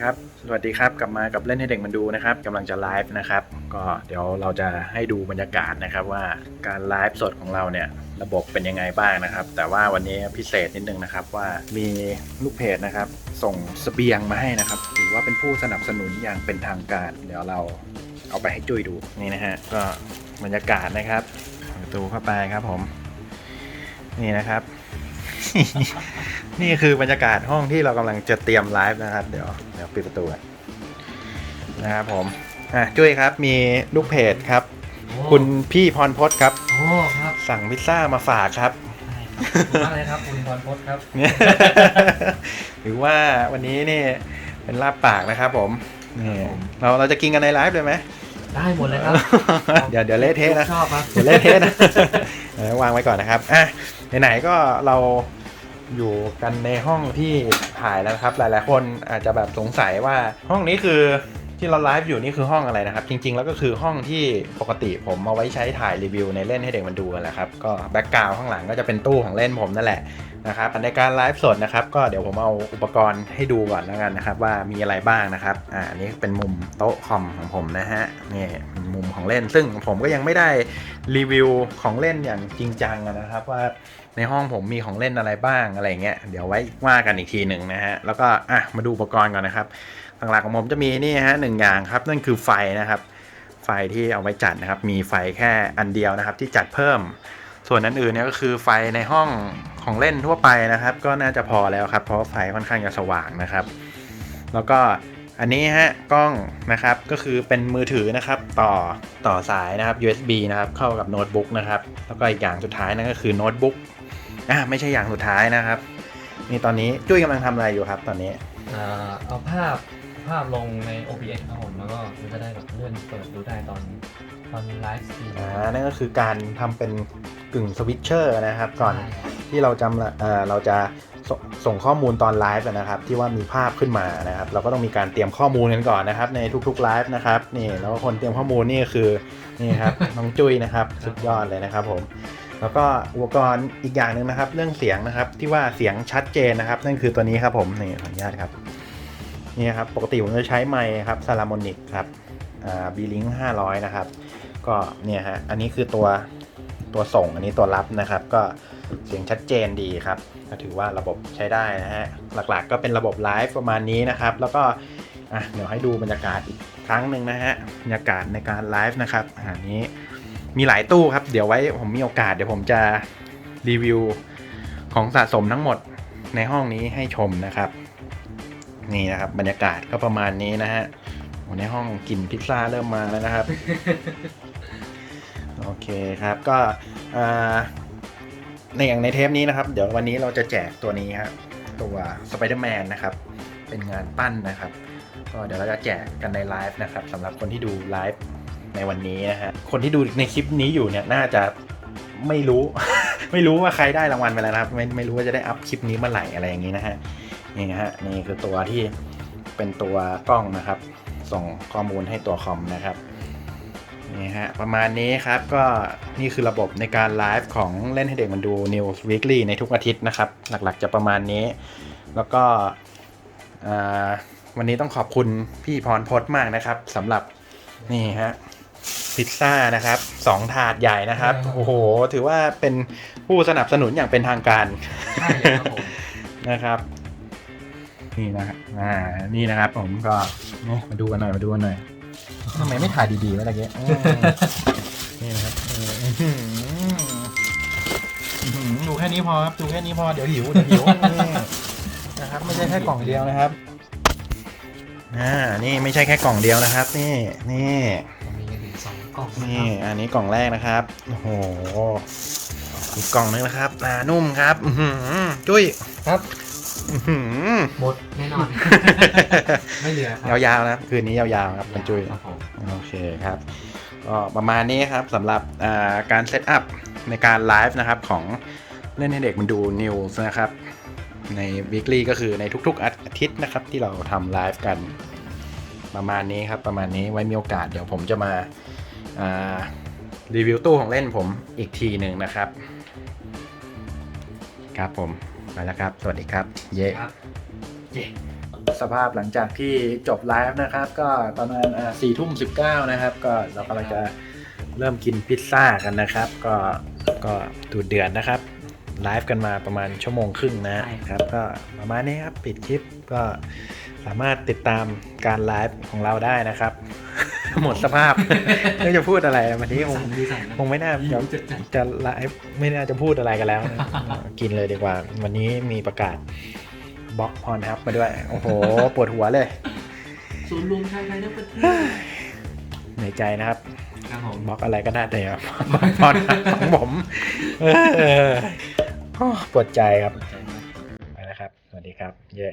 ครับ สวัสดีครับกลับมากับเล่นให้เด็กมันดูนะครับกำลังจะไลฟ์นะครับ ก็เดี๋ยวเราจะให้ดูบรรยากาศนะครับว่าการไลฟ์สดของเราเนี่ยระบบเป็นยังไงบ้างนะครับ แต่ว่าวันนี้พิเศษนิดนึงนะครับว่ามีลูกเพจนะครับ ส่งเสบียงมาให้นะครับถือว่าเป็นผู้สนับสนุนอย่างเป็นทางการ เดี๋ยวเราเอาไปให้จุ้ยดูนี่นะฮะก็บรรยากาศนะครับประตูเข้าไปครับผม นี่นะครับ นี่คือบรรยากาศห้องที่เรากำลังจะเตรียมไลฟ์นะครับ เดี๋ยวเดี๋ยวปิดประตูก่อนนะครับผมอะจุ้ยครับมีลูกเพจครับ คุณพี่พรพศครับ โอ้ครับสั่งพิซซ่ามาฝากครับได้ครับอะไรครับคุณพรพศครับเนี่ยหรือว่าวันนี้นี่เป็นลาบปากนะครับ ผมนี่เราเราจะกินกันในไลฟ์เลยไหมได้หมดเลยครับ เดี๋ยวเดี๋ยวเละเทะนะชอบครับเดี๋ยวเละเทะนะเออวางไว้ก่อนนะครับอะไหนๆก็เรา อยู่กันในห้องที่ถ่ายแล้วนะครับ หลายๆ คนอาจจะแบบสงสัยว่าห้องนี้คือที่เราไลฟ์อยู่นี่คือห้องอะไรนะครับ จริง ๆ แล้วก็คือห้องที่ปกติผมเอาไว้ใช้ถ่ายรีวิวในเล่นให้เด็กมันดูกันแหละครับก็แบ็กกราวข้างหลังก็จะเป็นตู้ของเล่นผมนั่นแหละนะครับในการไลฟ์สดนะครับก็เดี๋ยวผมเอาอุปกรณ์ให้ดูก่อนแล้วกันนะครับ ว่ามีอะไรบ้างนะครับอ่านนี้เป็นมุมโต๊ะคอมของผมนะฮะนี่มุมของเล่น ซึ่งผมก็ยังไม่ได้รีวิวของเล่นอย่างจริงจังนะครับว่า ในห้องผมมีของเล่นอะไรบ้างอะไรเงี้ยเดี๋ยวไว้ว่ากันอีกทีหนึ่งนะฮะแล้วก็อะมาดูอุปกรณ์ก่อนนะครับหลักๆของผมจะมีนี่ฮะหนึ่งอย่างครับ นั่นคือไฟนะครับ ไฟที่เอาไว้จัดนะครับ มีไฟแค่อันเดียวนะครับ ที่จัดเพิ่ม ส่วนอันอื่นเนี่ยก็คือไฟในห้องของเล่นทั่วไปนะครับ ก็น่าจะพอแล้วครับ เพราะไฟค่อนข้างจะสว่างนะครับ แล้วก็อันนี้ฮะกล้องนะครับก็คือเป็นมือถือนะครับต่อต่อสายนะครับ USB นะครับเข้ากับโน้ตบุ๊กนะครับแล้วก็อีกอย่างสุดท้ายนั่นก็คือโน้ตบุ๊ก อ่าไม่ใช่อย่างสุดท้ายนะครับ นี่ตอนนี้จุ้ยกำลังทำอะไรอยู่ครับ ตอนนี้อ่าเอาภาพภาพลงใน OBS ครับผมแล้วก็มันจะได้แบบเลื่อนเปิดดูได้ตอนตอนไลฟ์สตรีมอ่านั่นก็คือการทำเป็นกึ่งสวิตเชอร์นะครับก่อนใช่ครับที่เราจำละเอ่อเราจะสส่งข้อมูลตอนไลฟ์นะครับ ที่ว่ามีภาพขึ้นมานะครับ เราก็ต้องมีการเตรียมข้อมูลกันก่อนนะครับ ในทุกๆไลฟ์นะครับนี่แล้วก็คนเตรียมข้อมูลนี่ก็คือนี่ครับน้องจุ้ยนะครับสุดยอดเลยนะครับผม แล้วก็อุปกรณ์อีกอย่างหนึ่งนะครับ เรื่องเสียงนะครับที่ว่าเสียงชัดเจนนะครับ นั่นคือตัวนี้ครับผมนี่ขออนุญาตครับนี่ครับปกติผมจะใช้ไมค์ครับซาลามอนิกครับบีลิงห้าร้อยนะครับ ก็เนี่ยฮะอันนี้คือตัวตัวส่งอันนี้ตัวรับนะครับ ก็เสียงชัดเจนดีครับก็ถือว่าระบบใช้ได้นะฮะหลักๆ ก็เป็นระบบไลฟ์ประมาณนี้นะครับ แล้วก็อะเดี๋ยวให้ดูบรรยากาศอีกครั้งหนึ่งนะฮะบรรยากาศในการไลฟ์นะครับอันนี้ มีหลายตู้ครับ เดี๋ยวไว้ผมมีโอกาสเดี๋ยวผมจะรีวิวของสะสมทั้งหมดในห้องนี้ให้ชมนะครับ นี่นะครับ บรรยากาศก็ประมาณนี้นะฮะในห้องกลิ่นพิซซ่าเริ่มมาแล้วนะครับ โอเคครับก็ในอย่างในเทปนี้นะครับ เดี๋ยววันนี้เราจะแจกตัวนี้ครับตัวสไปเดอร์แมนนะครับ เป็นงานปั้นนะครับ ก็เดี๋ยวเราจะแจกกันในไลฟ์นะครับสำหรับคนที่ดูไลฟ์ ในวันนี้นะฮะ คนที่ดูในคลิปนี้อยู่เนี่ยน่าจะไม่รู้ ไม่รู้ว่าใครได้รางวัลไปแล้วนะครับไม่ไม่รู้ว่าจะได้อัพคลิปนี้เมื่อไหร่อะไรอย่างนี้นะฮะนี่นะฮะนี่คือตัวที่เป็นตัวกล้องนะครับ ส่งข้อมูลให้ตัวคอมนะครับนี่ฮะประมาณนี้ครับก็นี่คือระบบในการไลฟ์ของเล่นให้เด็กมันดู News Weekly ในทุกอาทิตย์นะครับ หลักๆจะประมาณนี้ แล้วก็วันนี้ต้องขอบคุณพี่พรพจน์มากนะครับสำหรับนี่ฮะ พิซซ่านะครับสองถาดใหญ่นะครับ โอ้โห ถือว่าเป็นผู้สนับสนุนอย่างเป็นทางการใช่เลยครับผมนะครับนี่นะครับอ่า นี่นะครับผมก็นี่มาดูกันหน่อย มาดูกันหน่อยทำไมไม่ถ่ายดีๆวะตะเกียอืมนี่นะครับเอออื้อหืออื้อหือดูแค่นี้พอครับ ดูแค่นี้พอ เดี๋ยวหิว เดี๋ยวหิวนี่นะครับ ไม่ใช่แค่กล่องเดียวนะครับ อ่า นี่ไม่ใช่แค่กล่องเดียวนะครับ นี่ นี่ผมมีกันถึง สองกล่องนะนี่ครับอันนี้กล่องแรกนะครับ โอ้โหอีกกล่องนึงนะครับอ่านุ่มครับอื้อหือจุ้ยครับอื้อหือหมดแน่นอน ไม่เหลือครัยาวๆนะครับคืนนี้ยาวๆครับคุณจุ้ยครับผมโอเคครับก็ประมาณนี้ครับสำหรับอ่าการเซตอัพในการไลฟ์นะครับของเล่นให้เด็กมันดูนิวส์นะครับ ใน weekly ก็คือในทุกๆอาทิตย์นะครับที่เราทำไลฟ์กัน ประมาณนี้ครับประมาณนี้ไว้มีโอกาสเดี๋ยวผมจะมาอ่ารีวิวตู้ของเล่นผมอีกทีหนึ่งนะครับ ครับผมไปแล้วครับ สวัสดีครับ เย่ครับสภาพหลังจากที่จบไลฟ์นะครับ ก็ประมาณสี่ทุ่มสิบเก้านะครับ ก็เรากำลังจะเริ่มกินพิซซ่ากันนะครับ ก็ก็ดูเดือดนะครับไลฟ์กันมาประมาณชั่วโมงครึ่งนะครับ ก็ประมาณนี้ครับ ปิดคลิปก็ สามารถติดตามการไลฟ์ของเราได้นะครับ หมดสภาพไม่รู้จะพูดอะไรวันนี้คงดีสั่นนะคงไม่น่าหิจะวจัดจัดจะไลฟ์ไม่น่าจะพูดอะไรกันแล้วนะกินเลยดีกว่า วันนี้มีประกาศบล็อกพรฮับมาด้วย โอ้โห ปวดหัวเลยศูนย์รวมชายไทยทั้งประเทศในใจนะครับครับผมบล็อกอะไรก็ได้แต่อย่าบล็อกพรฮับของผมเออโอ้ปวดใจครับสนใจมากไปแล้วครับ สวัสดีครับ เย้